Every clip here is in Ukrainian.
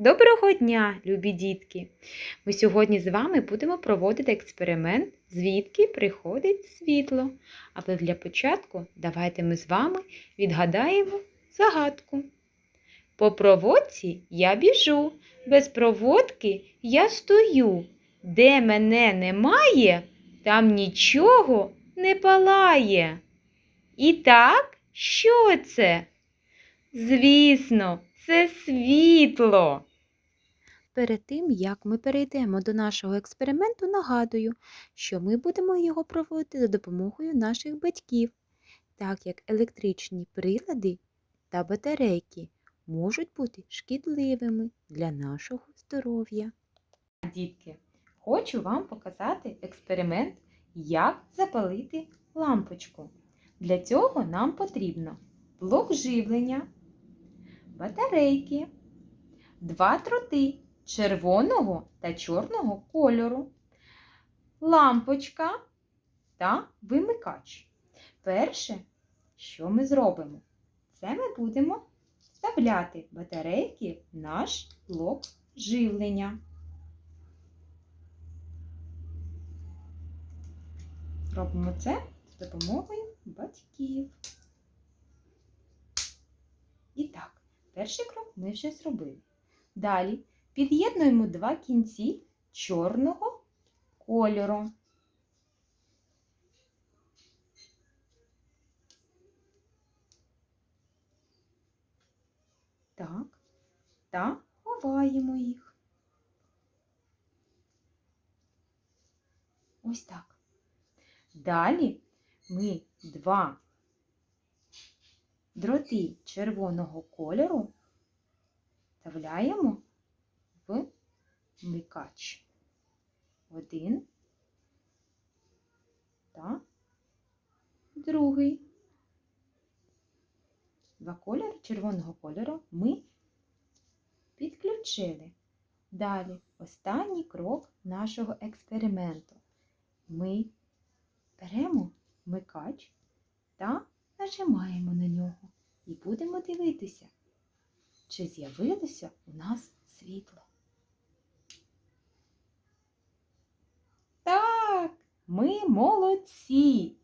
Доброго дня, любі дітки! Ми сьогодні з вами будемо проводити експеримент, звідки приходить світло. Але для початку давайте ми з вами відгадаємо загадку. По проводці я біжу, без проводки я стою. Де мене немає, там нічого не палає. І так, що це? Звісно, це світло. Перед тим, як ми перейдемо до нашого експерименту, нагадую, що ми будемо його проводити за допомогою наших батьків, так як електричні прилади та батарейки можуть бути шкідливими для нашого здоров'я. Дітки, хочу вам показати експеримент, як запалити лампочку. Для цього нам потрібно блок живлення, батарейки, два троти червоного та чорного кольору, лампочка та вимикач. Перше, що ми зробимо? Це ми будемо вставляти батарейки в наш блок живлення. Робимо це з допомогою батьків. І так, перший крок ми вже зробили. Далі під'єднуємо два кінці чорного кольору. Так, та ховаємо їх. Ось так. Далі ми два дроти червоного кольору вставляємо вмикач. Один та другий. Два кольори червоного кольору ми підключили. Далі останній крок нашого експерименту. Ми беремо вмикач та нажимаємо на нього і будемо дивитися, чи з'явилося у нас світло. Так, ми молодці!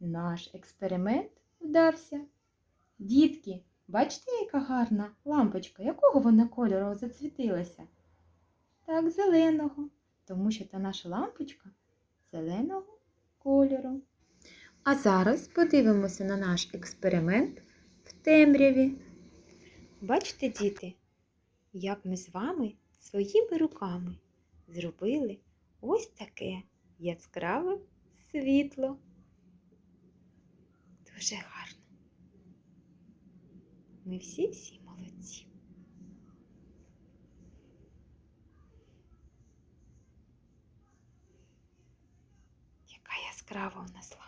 Наш експеримент вдався. Дітки, бачите, яка гарна лампочка? Якого вона кольору зацвітилася? Так, зеленого, тому що та наша лампочка зеленого кольору. А зараз подивимося на наш експеримент в темряві. Бачите, діти, як ми з вами своїми руками зробили ось таке яскраве світло. Дуже гарно. Ми всі-всі молодці. Яка яскрава у нас лампа.